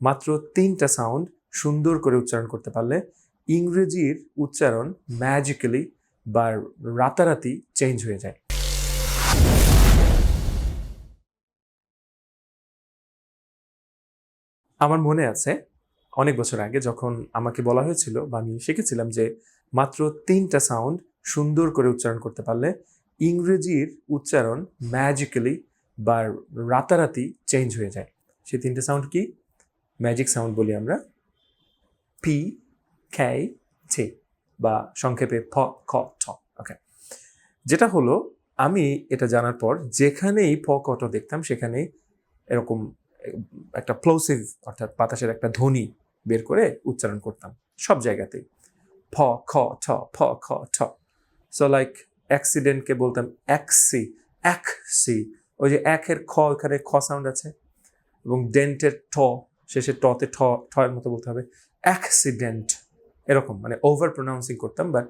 মাত্র তিনটা সাউন্ড সুন্দর করে উচ্চারণ করতে পারলে ইংরেজির উচ্চারণ ম্যাজিক্যালি বা রাতারাতি চেঞ্জ হয়ে যায়। আমার মনে আছে, অনেক বছর আগে যখন আমাকে বলা হয়েছিল বা আমি শিখেছিলাম যে মাত্র তিনটা সাউন্ড সুন্দর করে উচ্চারণ করতে পারলে ইংরেজির উচ্চারণ ম্যাজিক্যালি বা রাতারাতি চেঞ্জ হয়ে যায়। সেই তিনটে সাউন্ড কি? ম্যাজিক সাউন্ড বলি আমরা পি খ্যাই ছে বা সংক্ষেপে ফ খ, ঠ ওকে যেটা হলো, আমি এটা জানার পর যেখানেই ফ ক ট দেখতাম, সেখানেই এরকম একটা প্লোসিভ অর্থাৎ বাতাসের একটা ধ্বনি বের করে উচ্চারণ করতাম সব জায়গাতেই। ফ খ, ঠ ফ খ, ঠ। সো লাইক অ্যাক্সিডেন্টকে বলতাম অ্যাক্সি অ্যাক্সি ওই যে একের খ ওখানে খ সাউন্ড আছে এবং ডেন্টের ঠ শেষে টতে ঠ ঠ এর মতো বলতে হবে। অ্যাক্সিডেন্ট এরকম মানে ওভার প্রোনাউন্সিং করতাম বাট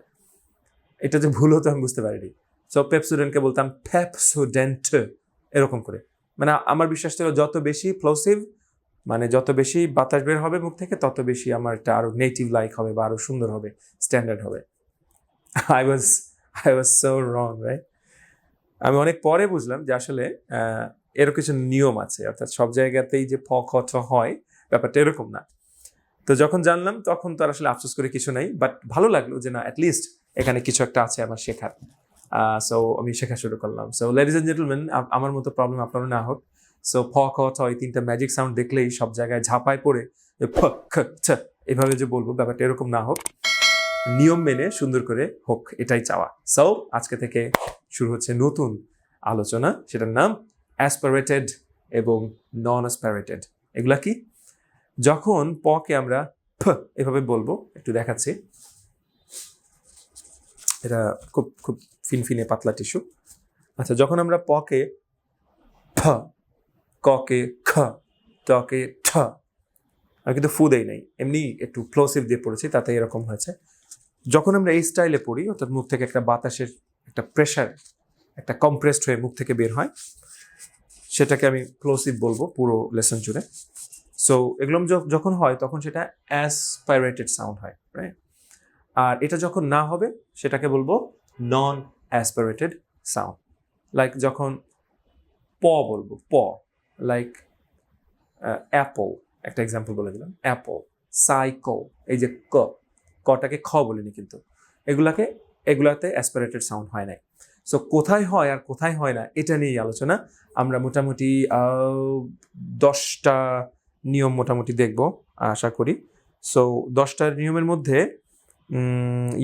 এটা যে ভুল হতো আমি বুঝতে পারিনি। সো পেপসুডেন্টকে বলতাম পেপসুডেন্ট এরকম করে। মানে আমার বিশ্বাস ছিল, যত বেশি প্লোসিভ মানে যত বেশি বাতাস বের হবে মুখ থেকে, তত বেশি আমার এটা আরও নেটিভ লাইক হবে বা আরও সুন্দর হবে স্ট্যান্ডার্ড হবে। I was I was so wrong right আমি অনেক পরে বুঝলাম যে আসলে এরও কিছু নিয়ম আছে। অর্থাৎ সব জায়গাতেই যে ফ খ হয় ব্যাপারটা এরকম না। তো যখন জানলাম, তখন তো আসলে আফসোস করে কিছু নাই বাট ভালো লাগল যে না অ্যাটলিস্ট এখানে কিছু একটা আছে আমার শেখার। সো আমি শেখা শুরু করলাম। সো লেডিজ এন্ড জেন্টলম্যান আমার মতো প্রবলেম আপনারও না হোক। সো ফ, খ ছ এই তিনটা ম্যাজিক সাউন্ড দেখলেই সব জায়গায় ঝাঁপায় পড়ে ফ, খ ছ এভাবে যে বলব, ব্যাপারটা এরকম না হোক। নিয়ম মেনে, সুন্দর করে হোক, এটাই চাওয়া। সো আজকে থেকে শুরু হচ্ছে নতুন আলোচনা, সেটার নাম অ্যাসপারেটেড এবং নন অ্যাসপারেটেড এগুলা কি? যখন পকে আমরা ফ এভাবে বলব, একটু দেখাচ্ছি। এটা খুব খুব ফিনফিনে পাতলা টিস্যু। আচ্ছা যখন আমরা পকে ফ ককে খ টকে ঠ, আমি কিন্তু ফু দেই নাই, এমনি একটু প্লোসিভ দিয়ে পড়েছি তাতে এরকম হয়েছে। যখন আমরা এই স্টাইলে পড়ি, অর্থাৎ মুখ থেকে একটা বাতাসের একটা প্রেশার একটা কম্প্রেসড হয়ে মুখ থেকে বের হয়, সেটাকে আমি প্লোসিভ বলব পুরো লেসন জুড়ে। সো এগুলো যখন হয়, তখন সেটা অ্যাসপাইরেটেড সাউন্ড হয় রাইট আর এটা যখন না হবে, সেটাকে বলব নন অ্যাসপারেটেড সাউন্ড লাইক যখন প বলব, প লাইক অ্যাপল একটা এক্সাম্পল বলে দিলাম অ্যাপল সাইকল এই যে ক, কটাকে খ বলিনি কিন্তু, এগুলাকে, এগুলাতে অ্যাসপারেটেড সাউন্ড হয় নাই। সো কোথায় হয় আর কোথায় হয় না, এটা নিয়েই আলোচনা। আমরা মোটামুটি দশটা নিয়ম মোটামুটি দেখব আশা করি সো দশটা নিয়মের মধ্যে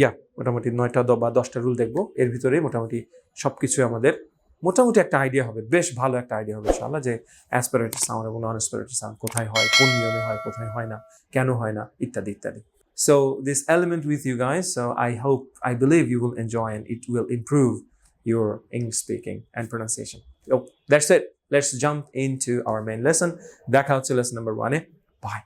ইয়া মোটামুটি নয়টা বা দশটা রুল দেখব এর ভিতরে মোটামুটি সব কিছু আমাদের মোটামুটি একটা আইডিয়া হবে বেশ ভালো একটা আইডিয়া হবে ইনশাআল্লাহ যে অ্যাসপারেটেড সাউন্ড এবং নন অ্যাসপারেটেড সাউন্ড কোথায় হয় কোন নিয়মে হয় কোথায় হয় না কেন হয় না ইত্যাদি ইত্যাদি so this element with you guys, so I hope, I believe you will enjoy and it will improve your English speaking and pronunciation. Oh, that's it. Let's jump into our main lesson. Back out to lesson number one. eh? Bye.